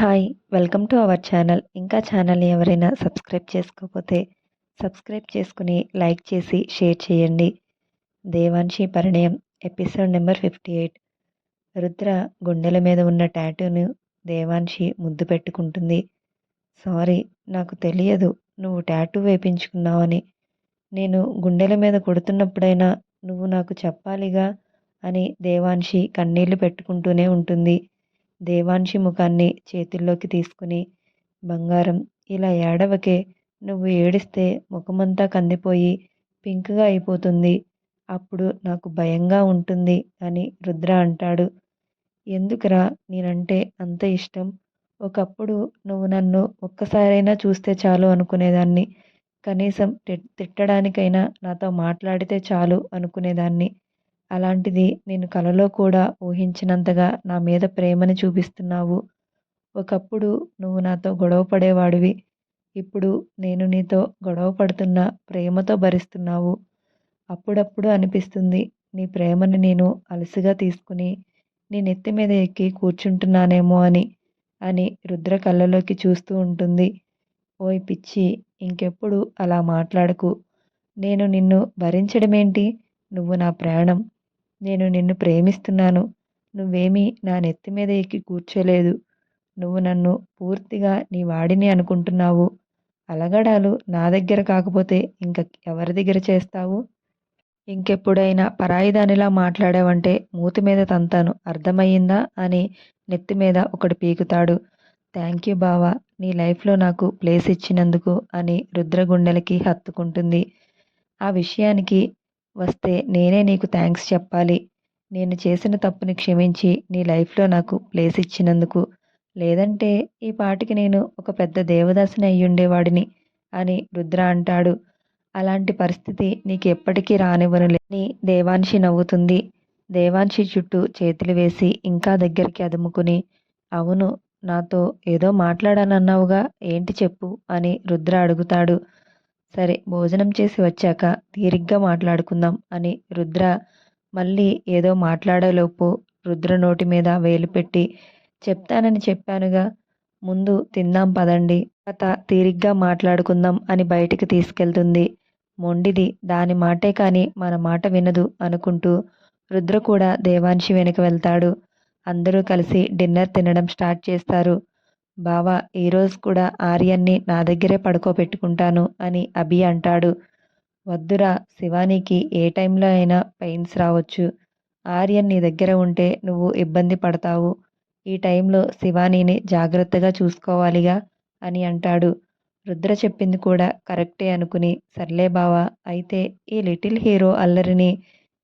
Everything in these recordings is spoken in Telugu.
Hi welcome to our channel ఇంకా ఛానల్ని ఎవరైనా సబ్స్క్రైబ్ చేసుకోకపోతే సబ్స్క్రైబ్ చేసుకుని లైక్ చేసి షేర్ చేయండి. Devanshi Parinayam episode number fifty eight Rudra గుండెల మీద ఉన్న ట్యాటూను దేవాన్షి ముద్దు పెట్టుకుంటుంది. సారీ నాకు తెలియదు నువ్వు ట్యాటూ వేపించుకున్నావని. నేను గుండెల మీద కొడుతున్నప్పుడైనా నువ్వు నాకు చెప్పాలిగా అని దేవాన్షి కన్నీళ్ళు పెట్టుకుంటూనే ఉంటుంది. దేవాంశి ముఖాన్ని చేతుల్లోకి తీసుకుని బంగారం ఇలా ఏడవకే నువ్వు ఏడిస్తే ముఖమంతా కందిపోయి పింక్గా అయిపోతుంది. అప్పుడు నాకు భయంగా ఉంటుంది అని రుద్ర అంటాడు. ఎందుకురా నేనంటే అంత ఇష్టం? ఒకప్పుడు నువ్వు నన్ను ఒక్కసారైనా చూస్తే చాలు అనుకునేదాన్ని. కనీసం తిట్టడానికైనా నాతో మాట్లాడితే చాలు అనుకునేదాన్ని. అలాంటిది నేను కలలో కూడా ఊహించినంతగా నా మీద ప్రేమని చూపిస్తున్నావు. ఒకప్పుడు నువ్వు నాతో గొడవ పడేవాడివి. ఇప్పుడు నేను నీతో గొడవ పడుతున్న ప్రేమతో భరిస్తున్నావు. అప్పుడప్పుడు అనిపిస్తుంది నీ ప్రేమని నేను అలసిగా తీసుకుని నీ నెత్తి మీద ఎక్కి కూర్చుంటున్నానేమో అని అని రుద్ర కళ్ళలోకి చూస్తూ ఉంటుంది. ఓయ్ పిచ్చి ఇంకెప్పుడు అలా మాట్లాడకు. నేను నిన్ను భరించడమేంటి? నువ్వు నా ప్రాణం. నేను నిన్ను ప్రేమిస్తున్నాను. నువ్వేమీ నా నెత్తి మీద ఎక్కి కూర్చోలేదు. నువ్వు నన్ను పూర్తిగా నీ వాడిని అనుకుంటున్నావు. అలగడాలు నా దగ్గర కాకపోతే ఇంక ఎవరి దగ్గర చేస్తావు? ఇంకెప్పుడైనా పరాయిదానిలా మాట్లాడావంటే మూతి మీద తంతాను. అర్థమయ్యిందా? అని నెత్తి మీద ఒకటి పీకుతాడు. థ్యాంక్ యూ బావా నీ లైఫ్లో నాకు ప్లేస్ ఇచ్చినందుకు అని రుద్రగుండెలకి హత్తుకుంటుంది. ఆ విషయానికి వస్తే నేనే నీకు థ్యాంక్స్ చెప్పాలి. నేను చేసిన తప్పుని క్షమించి నీ లైఫ్లో నాకు ప్లేస్ ఇచ్చినందుకు. లేదంటే ఈ పాటికి నేను ఒక పెద్ద దేవదాసిని అయ్యుండేవాడిని అని రుద్ర అంటాడు. అలాంటి పరిస్థితి నీకు ఎప్పటికీ రానివ్వను లేని నవ్వుతుంది. దేవాన్షి చుట్టూ చేతులు వేసి ఇంకా దగ్గరికి అదుముకుని అవును నాతో ఏదో మాట్లాడానన్నావుగా ఏంటి చెప్పు అని రుద్ర అడుగుతాడు. సరే భోజనం చేసి వచ్చాక తీరిగ్గా మాట్లాడుకుందాం అని రుద్ర మళ్ళీ ఏదో మాట్లాడేలోపు రుద్ర నోటి మీద వేలు పెట్టి చెప్తానని చెప్పానుగా ముందు తిందాం పదండి తర్వాత తీరిగ్గా మాట్లాడుకుందాం అని బయటికి తీసుకెళ్తుంది. మొండిది దాని మాటే కానీ మన మాట వినదు అనుకుంటూ రుద్ర కూడా దేవాంశి వెనుక వెళ్తాడు. అందరూ కలిసి డిన్నర్ తినడం స్టార్ట్ చేస్తారు. బావా ఈరోజు కూడా ఆర్యన్ని నా దగ్గరే పడుకోబెట్టుకుంటాను అని అభి అంటాడు. వద్దురా శివానికి ఏ టైంలో అయినా పెయిన్స్ రావచ్చు. ఆర్యన్ నీ దగ్గర ఉంటే నువ్వు ఇబ్బంది పడతావు. ఈ టైంలో శివానీని జాగ్రత్తగా చూసుకోవాలిగా అని అంటాడు. రుద్ర చెప్పింది కూడా కరెక్టే అనుకుని సర్లే బావా అయితే ఈ లిటిల్ హీరో అల్లరిని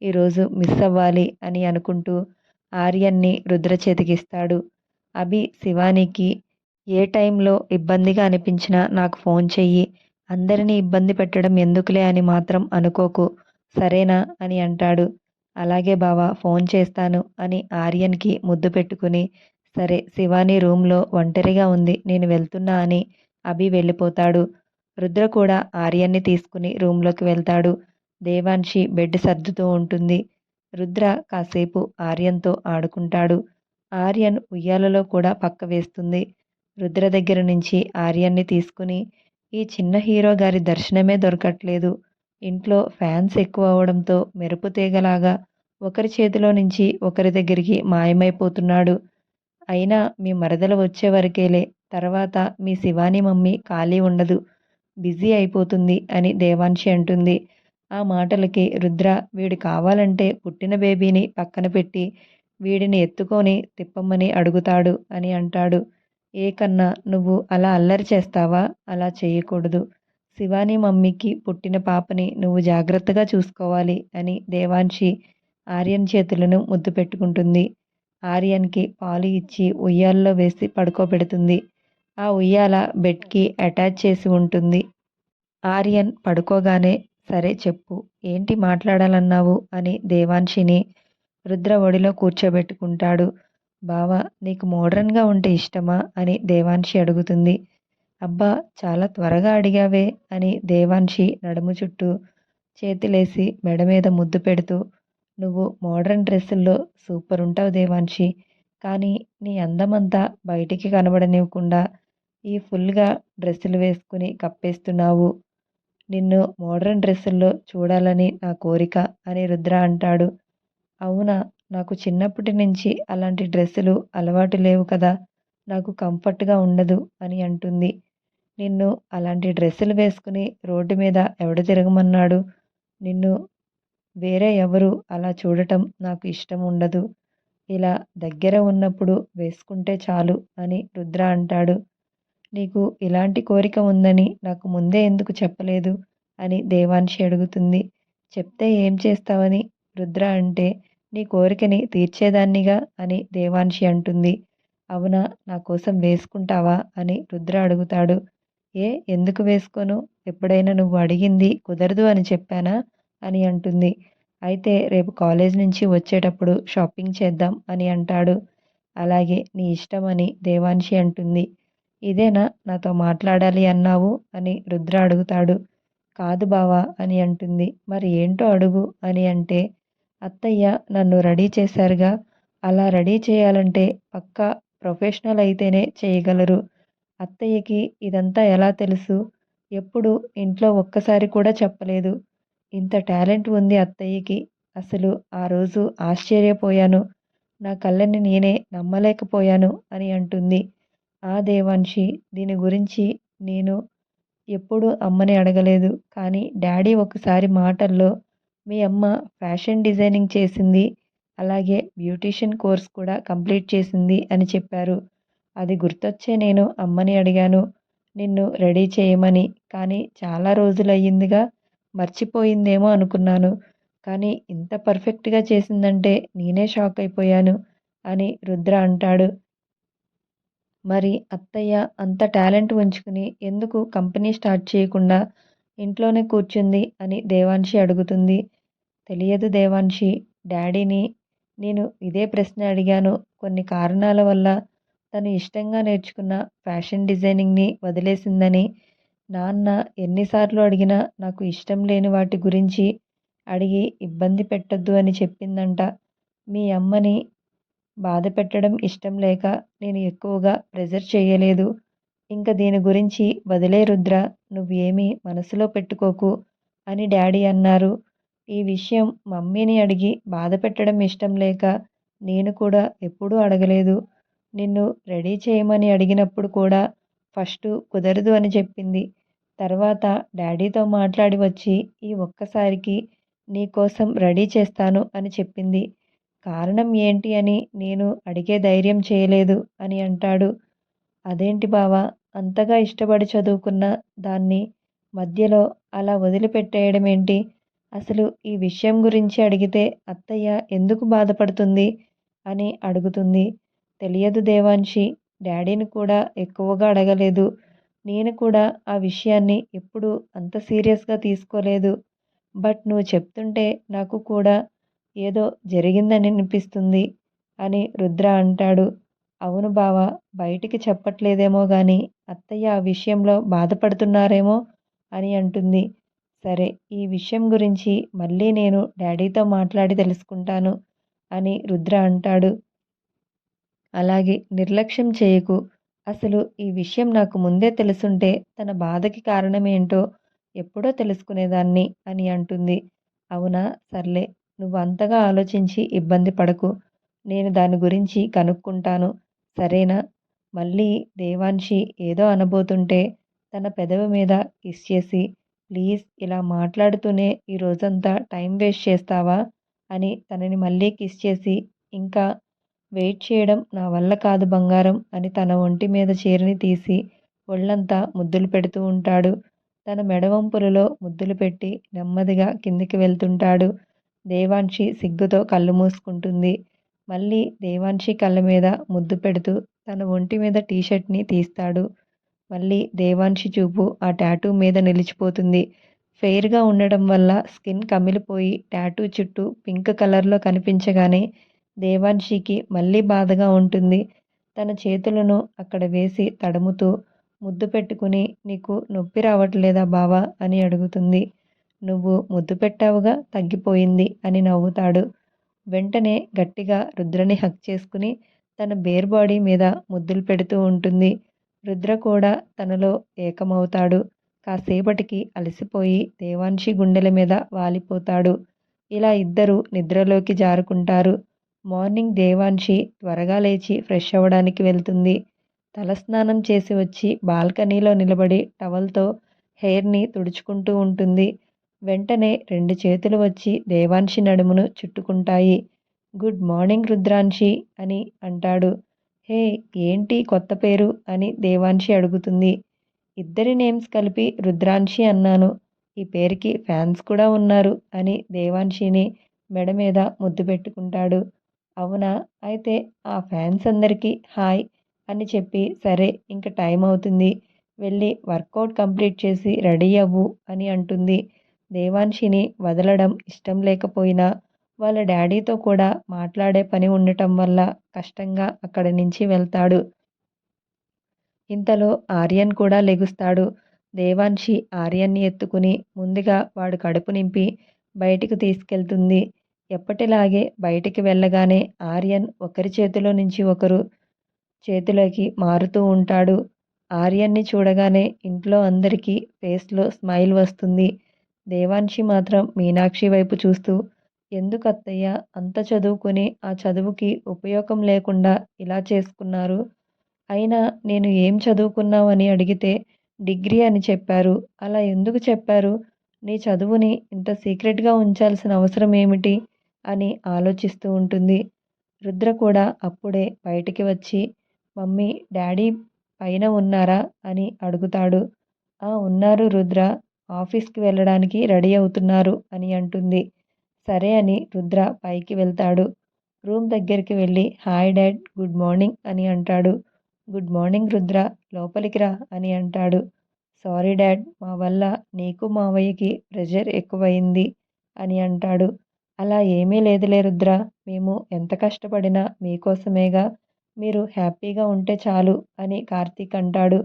ఈరోజు మిస్ అవ్వాలి అని అనుకుంటూ ఆర్యన్ని రుద్ర చేతికిస్తాడు. అభి శివానికి ఏ టైంలో ఇబ్బందిగా అనిపించినా నాకు ఫోన్ చెయ్యి. అందరినీ ఇబ్బంది పెట్టడం ఎందుకులే అని మాత్రం అనుకోకు. సరేనా అని అంటాడు. అలాగే బావా ఫోన్ చేస్తాను అని ఆర్యన్కి ముద్దు పెట్టుకుని సరే శివాని రూమ్లో ఒంటరిగా ఉంది నేను వెళ్తున్నా అని అభి వెళ్ళిపోతాడు. రుద్ర కూడా ఆర్యన్ని తీసుకుని రూమ్లోకి వెళ్తాడు. దేవాన్షి బెడ్ సర్దుతూ ఉంటుంది. రుద్ర కాసేపు ఆర్యన్తో ఆడుకుంటాడు. ఆర్యన్ ఉయ్యాలలో కూడా పక్క వేస్తుంది. రుద్ర దగ్గర నుంచి ఆర్యన్ని తీసుకుని ఈ చిన్న హీరో గారి దర్శనమే దొరకట్లేదు. ఇంట్లో ఫ్యాన్స్ ఎక్కువ అవడంతో మెరుపు తీగలాగా ఒకరి చేతిలో నుంచి ఒకరి దగ్గరికి మాయమైపోతున్నాడు. అయినా మీ మరదలు వచ్చే వరకేలే తర్వాత మీ శివాని మమ్మీ ఖాళీ ఉండదు. బిజీ అయిపోతుంది అని దేవాన్షి అంటుంది. ఆ మాటలకి రుద్ర వీడు కావాలంటే పుట్టిన బేబీని పక్కన పెట్టి వీడిని ఎత్తుకొని తిప్పమ్మని అడుగుతాడు అని అంటాడు. ఏ కన్నా నువ్వు అలా అల్లరి చేస్తావా? అలా చేయకూడదు. శివాని మమ్మీకి పుట్టిన పాపని నువ్వు జాగ్రత్తగా చూసుకోవాలి అని దేవాన్షి ఆర్యన్ చేతులను ముద్దు పెట్టుకుంటుంది. ఆర్యన్కి పాలు ఇచ్చి ఉయ్యాల్లో వేసి పడుకోబెడుతుంది. ఆ ఉయ్యాల బెడ్కి అటాచ్ చేసి ఉంటుంది. ఆర్యన్ పడుకోగానే సరే చెప్పు ఏంటి మాట్లాడాలన్నావు? అని దేవాన్షిని రుద్ర ఒడిలో కూర్చోబెట్టుకుంటాడు. బావా నీకు మోడ్రన్గా ఉంటే ఇష్టమా? అని దేవాన్షి అడుగుతుంది. అబ్బా చాలా త్వరగా అడిగావే అని దేవాన్షి నడుము చుట్టూ చేతిలేసి మెడ మీద ముద్దు పెడుతూ నువ్వు మోడ్రన్ డ్రెస్సుల్లో సూపర్ ఉంటావు దేవాన్షి కానీ నీ అందమంతా బయటికి కనబడనివ్వకుండా ఈ ఫుల్గా డ్రెస్సులు వేసుకుని కప్పేస్తున్నావు. నిన్ను మోడ్రన్ డ్రెస్సుల్లో చూడాలని నా కోరిక అని రుద్ర అంటాడు. అవునా? నాకు చిన్నప్పటి నుంచి అలాంటి డ్రెస్సులు అలవాటు లేవు కదా నాకు కంఫర్ట్గా ఉండదు అని అంటుంది. నిన్ను అలాంటి డ్రెస్సులు వేసుకుని రోడ్డు మీద ఎవడు తిరగమన్నాడు? నిన్ను వేరే ఎవరు అలా చూడటం నాకు ఇష్టం ఉండదు. ఇలా దగ్గర ఉన్నప్పుడు వేసుకుంటే చాలు అని రుద్ర అంటాడు. నీకు ఇలాంటి కోరిక ఉందని నాకు ముందే ఎందుకు చెప్పలేదు? అని దేవాన్షి అడుగుతుంది. చెప్తే ఏం చేస్తావని రుద్ర అంటే నీ కోరికని తీర్చేదాన్నిగా అని దేవాన్షి అంటుంది. అవునా నా కోసం వేసుకుంటావా అని రుద్ర అడుగుతాడు. ఏ ఎందుకు వేసుకోను? ఎప్పుడైనా నువ్వు అడిగింది కుదరదు అని చెప్పానా అని అంటుంది. అయితే రేపు కాలేజ్ నుంచి వచ్చేటప్పుడు షాపింగ్ చేద్దాం అని అంటాడు. అలాగే నీ ఇష్టం అని దేవాన్షి అంటుంది. ఇదేనా నాతో మాట్లాడాలి అన్నావు అని రుద్ర అడుగుతాడు. కాదు బావా అని అంటుంది. మరి ఏంటో అడుగు అని అంటే అత్తయ్య నన్ను రెడీ చేశారుగా. అలా రెడీ చేయాలంటే పక్కా ప్రొఫెషనల్ అయితేనే చేయగలరు. అత్తయ్యకి ఇదంతా ఎలా తెలుసు? ఎప్పుడు ఇంట్లో ఒక్కసారి కూడా చెప్పలేదు. ఇంత టాలెంట్ ఉంది అత్తయ్యకి. అసలు ఆ రోజు ఆశ్చర్యపోయాను. నా కళ్ళని నేనే నమ్మలేకపోయాను అని అంటుంది. ఆ దేవాన్షి దీని గురించి నేను ఎప్పుడూ అమ్మని అడగలేదు. కానీ డాడీ ఒకసారి మాటల్లో మీ అమ్మ ఫ్యాషన్ డిజైనింగ్ చేసింది అలాగే బ్యూటీషియన్ కోర్స్ కూడా కంప్లీట్ చేసింది అని చెప్పారు. అది గుర్తొచ్చే నేను అమ్మని అడిగాను. నిన్ను రెడీ చేయమని. కానీ చాలా రోజులయ్యిందిగా మర్చిపోయిందేమో అనుకున్నాను. కానీ ఇంత పర్ఫెక్ట్గా చేసిందంటే నేనే షాక్ అయిపోయాను అని రుద్ర అంటాడు. మరి అత్తయ్య అంత టాలెంట్ ఉంచుకుని ఎందుకు కంపెనీ స్టార్ట్ చేయకుండా ఇంట్లోనే కూర్చుంది అని దేవాన్షి అడుగుతుంది. తెలియదు దేవాన్షి. డాడీని నేను ఇదే ప్రశ్న అడిగాను. కొన్ని కారణాల వల్ల తను ఇష్టంగా నేర్చుకున్న ఫ్యాషన్ డిజైనింగ్ని వదిలేసిందని. నాన్న ఎన్నిసార్లు అడిగినా నాకు ఇష్టం లేని వాటి గురించి అడిగి ఇబ్బంది పెట్టద్దు అని చెప్పిందంట. మీ అమ్మని బాధ పెట్టడం ఇష్టం లేక నేను ఎక్కువగా ప్రెజర్ చేయలేదు. ఇంకా దీని గురించి వదిలే రుద్ర నువ్వేమీ మనసులో పెట్టుకోకు అని డాడీ అన్నారు. ఈ విషయం మమ్మీని అడిగి బాధ పెట్టడం ఇష్టం లేక నేను కూడా ఎప్పుడూ అడగలేదు. నిన్ను రెడీ చేయమని అడిగినప్పుడు కూడా ఫస్ట్ కుదరదు అని చెప్పింది. తర్వాత డాడీతో మాట్లాడి వచ్చి ఈ ఒక్కసారికి నీకోసం రెడీ చేస్తాను అని చెప్పింది. కారణం ఏంటి అని నేను అడిగే ధైర్యం చేయలేదు అని అంటాడు. అదేంటి బావా అంతగా ఇష్టపడి చదువుకున్న దాన్ని మధ్యలో అలా వదిలిపెట్టేయడం ఏంటి అసలు ఈ విషయం గురించి అడిగితే అత్తయ్య ఎందుకు బాధపడుతుంది? అని అడుగుతుంది. తెలియదు దేవాన్షి డాడీని కూడా ఎక్కువగా అడగలేదు. నేను కూడా ఆ విషయాన్ని ఎప్పుడూ అంత సీరియస్గా తీసుకోలేదు. బట్ నువ్వు చెప్తుంటే నాకు కూడా ఏదో జరిగిందని అనిపిస్తుంది అని రుద్ర అంటాడు. అవును బావ బయటికి చెప్పట్లేదేమో కానీ అత్తయ్య ఆ విషయంలో బాధపడుతున్నారేమో అని అంటుంది. సరే ఈ విషయం గురించి మళ్ళీ నేను డాడీతో మాట్లాడి తెలుసుకుంటాను అని రుద్ర అంటాడు. అలాగే నిర్లక్ష్యం చేయకు. అసలు ఈ విషయం నాకు ముందే తెలుసుంటే తన బాధకి కారణమేంటో ఎప్పుడో తెలుసుకునేదాన్ని అని అంటుంది. అవునా? సర్లే నువ్వు అంతగా ఆలోచించి ఇబ్బంది పడకు. నేను దాని గురించి కనుక్కుంటాను. సరేనా? మళ్ళీ దేవాన్షి ఏదో అనబోతుంటే తన పెదవి మీద కిస్ చేసి ప్లీజ్ ఇలా మాట్లాడుతూనే ఈ రోజంతా టైం వేస్ట్ చేస్తావా? అని తనని మళ్ళీ కిస్ చేసి ఇంకా వెయిట్ చేయడం నా వల్ల కాదు బంగారం అని తన ఒంటి మీద చీరని తీసి ఒళ్ళంతా ముద్దులు పెడుతూ ఉంటాడు. తన మెడవంపులలో ముద్దులు పెట్టి నెమ్మదిగా కిందికి వెళ్తుంటాడు. దేవాన్షి సిగ్గుతో కళ్ళు మూసుకుంటుంది. మళ్ళీ దేవాన్షి కళ్ళ మీద ముద్దు పెడుతూ తన ఒంటి మీద టీషర్ట్ని తీస్తాడు. మళ్ళీ దేవాన్షి చూపు ఆ టాటూ మీద నిలిచిపోతుంది. ఫెయిర్గా ఉండడం వల్ల స్కిన్ కమిలిపోయి టాటూ చుట్టూ పింక్ కలర్లో కనిపించగానే దేవాన్షికి మళ్ళీ బాధగా ఉంటుంది. తన చేతులను అక్కడ వేసి తడుముతూ ముద్దు పెట్టుకుని నీకు నొప్పి రావట్లేదా బావా? అని అడుగుతుంది. నువ్వు ముద్దు పెట్టావుగా తగ్గిపోయింది అని నవ్వుతాడు. వెంటనే గట్టిగా రుద్రని హక్ చేసుకుని తన బేర్ బాడీ మీద ముద్దులు పెడుతూ ఉంటుంది. రుద్ర కూడా తనలో ఏకమవుతాడు. కాసేపటికి అలసిపోయి దేవాన్షి గుండెల మీద వాలిపోతాడు. ఇలా ఇద్దరు నిద్రలోకి జారుకుంటారు. మార్నింగ్ దేవాన్షి త్వరగా లేచి ఫ్రెష్ అవ్వడానికి వెళ్తుంది. తలస్నానం చేసి వచ్చి బాల్కనీలో నిలబడి టవల్తో హెయిర్ని తుడుచుకుంటూ ఉంటుంది. వెంటనే రెండు చేతులు వచ్చి దేవాన్షి నడుమును చుట్టుకుంటాయి. గుడ్ మార్నింగ్ రుద్రాంశి అని అంటాడు. హే ఏంటి కొత్త పేరు? అని దేవాన్షి అడుగుతుంది. ఇద్దరి నేమ్స్ కలిపి రుద్రాంశి అన్నాను. ఈ పేరుకి ఫ్యాన్స్ కూడా ఉన్నారు అని దేవాన్షిని మెడ మీద ముద్దు పెట్టుకుంటాడు. అవునా? అయితే ఆ ఫ్యాన్స్ అందరికీ హాయ్ అని చెప్పి సరే ఇంక టైం అవుతుంది. వెళ్ళి వర్కౌట్ కంప్లీట్ చేసి రెడీ అవ్వు అని అంటుంది. దేవాన్షిని వదలడం ఇష్టం లేకపోయినా వాళ్ళ డాడీతో కూడా మాట్లాడే పని ఉండటం వల్ల కష్టంగా అక్కడి నుంచి వెళ్తాడు. ఇంతలో ఆర్యన్ కూడా లెగుస్తాడు. దేవాన్షి ఆర్యన్ని ఎత్తుకుని ముందుగా వాడు కడుపు నింపి బయటికి తీసుకెళ్తుంది. ఎప్పటిలాగే బయటికి వెళ్ళగానే ఆర్యన్ ఒకరి చేతిలో నుంచి ఒకరు చేతిలోకి మారుతూ ఉంటాడు. ఆర్యన్ని చూడగానే ఇంట్లో అందరికీ ఫేస్లో స్మైల్ వస్తుంది. దేవాన్షి మాత్రం మీనాక్షి వైపు చూస్తూ ఎందుకు అత్తయ్య అంత చదువుకుని ఆ చదువుకి ఉపయోగం లేకుండా ఇలా చేసుకున్నారు? అయినా నేను ఏం చదువుకున్నావని అడిగితే డిగ్రీ అని చెప్పారు. అలా ఎందుకు చెప్పారు? నీ చదువుని ఇంత సీక్రెట్గా ఉంచాల్సిన అవసరం ఏమిటి? అని ఆలోచిస్తూ ఉంటుంది. రుద్ర కూడా అప్పుడే బయటికి వచ్చి మమ్మీ డాడీ పైన ఉన్నారా? అని అడుగుతాడు. ఆ ఉన్నారు రుద్ర. ఆఫీస్కి వెళ్ళడానికి రెడీ అవుతున్నారు అని అంటుంది. సరే అని రుద్ర పైకి వెళ్తాడు. రూమ్ దగ్గరికి వెళ్ళి హాయ్ డాడ్ గుడ్ మార్నింగ్ అని అంటాడు. గుడ్ మార్నింగ్ రుద్ర లోపలికి రా అని అంటాడు. సారీ డాడ్ మా వల్ల నీకు మావయ్యకి ప్రెషర్ ఎక్కువయింది అని అంటాడు. అలా ఏమీ లేదులే రుద్ర మేము ఎంత కష్టపడినా మీకోసమేగా మీరు హ్యాపీగా ఉంటే చాలు అని కార్తీక్ అంటాడు.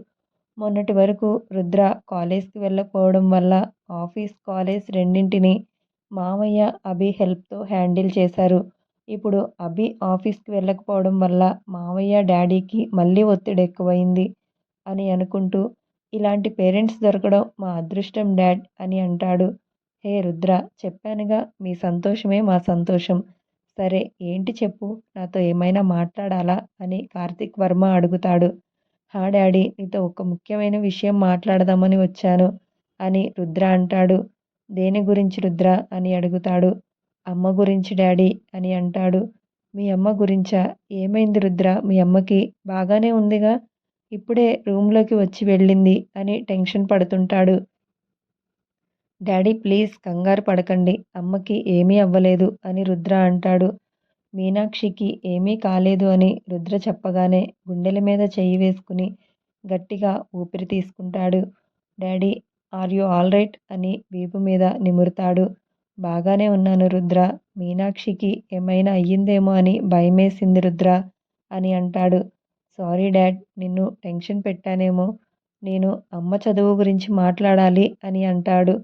మొన్నటి వరకు రుద్ర కాలేజ్కి వెళ్ళకపోవడం వల్ల ఆఫీస్ కాలేజ్ రెండింటిని మామయ్య అభి హెల్ప్తో హ్యాండిల్ చేశారు. ఇప్పుడు అభి ఆఫీస్కి వెళ్ళకపోవడం వల్ల మావయ్య డాడీకి మళ్ళీ ఒత్తిడి ఎక్కువైంది అని అనుకుంటూ ఇలాంటి పేరెంట్స్ దొరకడం మా అదృష్టం డాడ్ అని అంటాడు. హే రుద్ర చెప్పానుగా మీ సంతోషమే మా సంతోషం. సరే ఏంటి చెప్పు? నాతో ఏమైనా మాట్లాడాలా? అని కార్తిక్ వర్మ అడుగుతాడు. హా డాడీ నీతో ఒక ముఖ్యమైన విషయం మాట్లాడదామని వచ్చాను అని రుద్ర అంటాడు. దేని గురించి రుద్ర అని అడుగుతాడు. అమ్మ గురించి డాడీ అని అంటాడు. మీ అమ్మ గురించా? ఏమైంది రుద్ర? మీ అమ్మకి బాగానే ఉందిగా? ఇప్పుడే రూమ్లోకి వచ్చి వెళ్ళింది అని టెన్షన్ పడుతుంటాడు. డాడీ ప్లీజ్ కంగారు పడకండి. అమ్మకి ఏమీ అవ్వలేదు అని రుద్ర అంటాడు. మీనాక్షికి ఏమీ కాలేదు అని రుద్ర చెప్పగానే గుండెల మీద చెయ్యి వేసుకుని గట్టిగా ఊపిరి తీసుకుంటాడు. Daddy are you all right అని వీపు మీద నిమురుతాడు. బాగానే ఉన్నాను రుద్ర. మీనాక్షికి ఏమైనా అయ్యిందేమో అని భయమేసింది రుద్ర అని అంటాడు. సారీ డాడ్ నిన్ను టెన్షన్ పెట్టానేమో. నేను అమ్మ చదువు గురించి మాట్లాడాలి అని అంటాడు.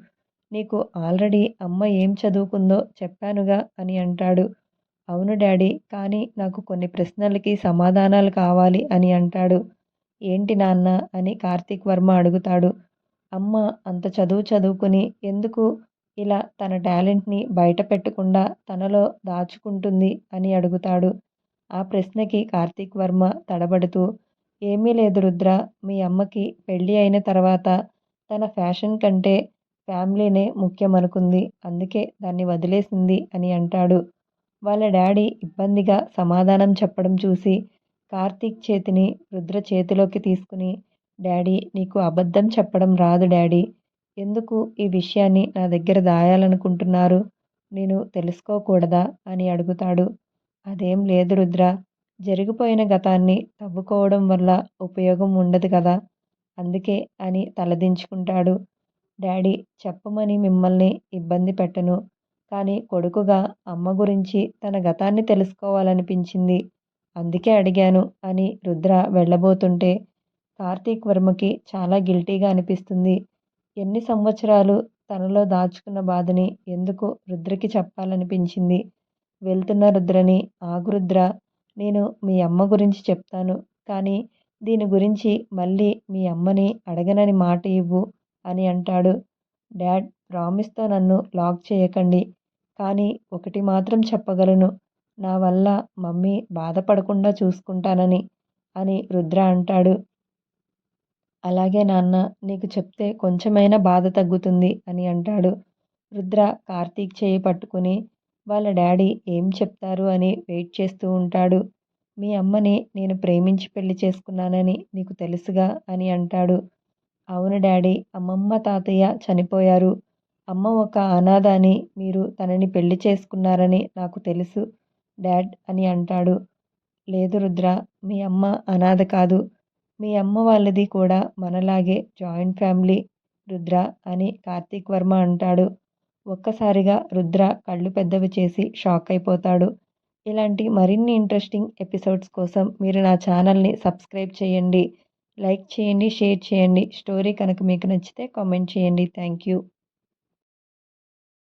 నీకు ఆల్రెడీ అమ్మ ఏం చదువుకుందో చెప్పానుగా అని అంటాడు. అవును డాడీ కానీ నాకు కొన్ని ప్రశ్నలకి సమాధానాలు కావాలి అని అంటాడు. ఏంటి నాన్న అని కార్తీక్ వర్మ అడుగుతాడు. అమ్మ అంత చదువు చదువుకుని ఎందుకు ఇలా తన టాలెంట్ని బయట పెట్టకుండా తనలో దాచుకుంటుంది అని అడుగుతాడు. ఆ ప్రశ్నకి కార్తీక్ వర్మ తడబడుతూ ఏమీ లేదు రుద్ర మీ అమ్మకి పెళ్ళి అయిన తర్వాత తన ఫ్యాషన్ కంటే ఫ్యామిలీనే ముఖ్యమనుకుంది అందుకే దాన్ని వదిలేసింది అని అంటాడు. వాళ్ళ డాడీ ఇబ్బందిగా సమాధానం చెప్పడం చూసి కార్తీక్ చేతిని రుద్ర చేతిలోకి తీసుకుని డాడీ నీకు అబద్ధం చెప్పడం రాదు డాడీ. ఎందుకు ఈ విషయాన్ని నా దగ్గర దాయాలనుకుంటున్నారు? నేను తెలుసుకోకూడదా? అని అడుగుతాడు. అదేం లేదు రుద్ర. జరిగిపోయిన గతాన్ని తవ్వుకోవడం వల్ల ఉపయోగం ఉండదు కదా? అందుకే అని తలదించుకుంటాడు. డాడీ చెప్పమని మిమ్మల్ని ఇబ్బంది పెట్టను. కానీ కొడుకుగా అమ్మ గురించి తన గతాన్ని తెలుసుకోవాలనిపించింది. అందుకే అడిగాను అని రుద్ర వెళ్ళబోతుంటే కార్తీక్ వర్మకి చాలా గిల్టీగా అనిపిస్తుంది. ఎన్ని సంవత్సరాలు తనలో దాచుకున్న బాధని ఎందుకు రుద్రకి చెప్పాలనిపించింది? వెళ్తున్న రుద్రని ఆగురుద్ర నేను మీ అమ్మ గురించి చెప్తాను. కానీ దీని గురించి మళ్ళీ మీ అమ్మని అడగనని మాట ఇవ్వు అని అంటాడు. డాడ్ ప్రామిస్తో నన్ను లాక్ చేయకండి. కానీ ఒకటి మాత్రం చెప్పగలను. నా వల్ల మమ్మీ బాధపడకుండా చూసుకుంటానని అని రుద్ర అంటాడు. అలాగే నాన్న నీకు చెప్తే కొంచెమైనా బాధ తగ్గుతుంది అని అంటాడు. రుద్ర కార్తీక్ చేయి పట్టుకుని వాళ్ళ డాడీ ఏం చెప్తారు అని వెయిట్ చేస్తూ ఉంటాడు. మీ అమ్మని నేను ప్రేమించి పెళ్ళి చేసుకున్నానని నీకు తెలుసుగా అని అంటాడు. అవును డాడీ అమ్మమ్మ తాతయ్య చనిపోయారు. అమ్మ ఒక అనాథ అని మీరు తనని పెళ్ళి చేసుకున్నారని నాకు తెలుసు డాడ్ అని అంటాడు. లేదు రుద్ర మీ అమ్మ అనాథ కాదు. మీ అమ్మ వాళ్ళది కూడా మనలాగే జాయింట్ ఫ్యామిలీ రుద్ర అని కార్తీక్ వర్మ అంటాడు. ఒక్కసారిగా రుద్ర కళ్ళు పెద్దవి చేసి షాక్ అయిపోతాడు. ఇలాంటి మరిన్ని ఇంట్రెస్టింగ్ ఎపిసోడ్స్ కోసం మీరు నా ఛానల్ని సబ్స్క్రైబ్ చేయండి. లైక్ చేయండి షేర్ చేయండి. స్టోరీ కనుక మీకు నచ్చితే కామెంట్ చేయండి. Thank you.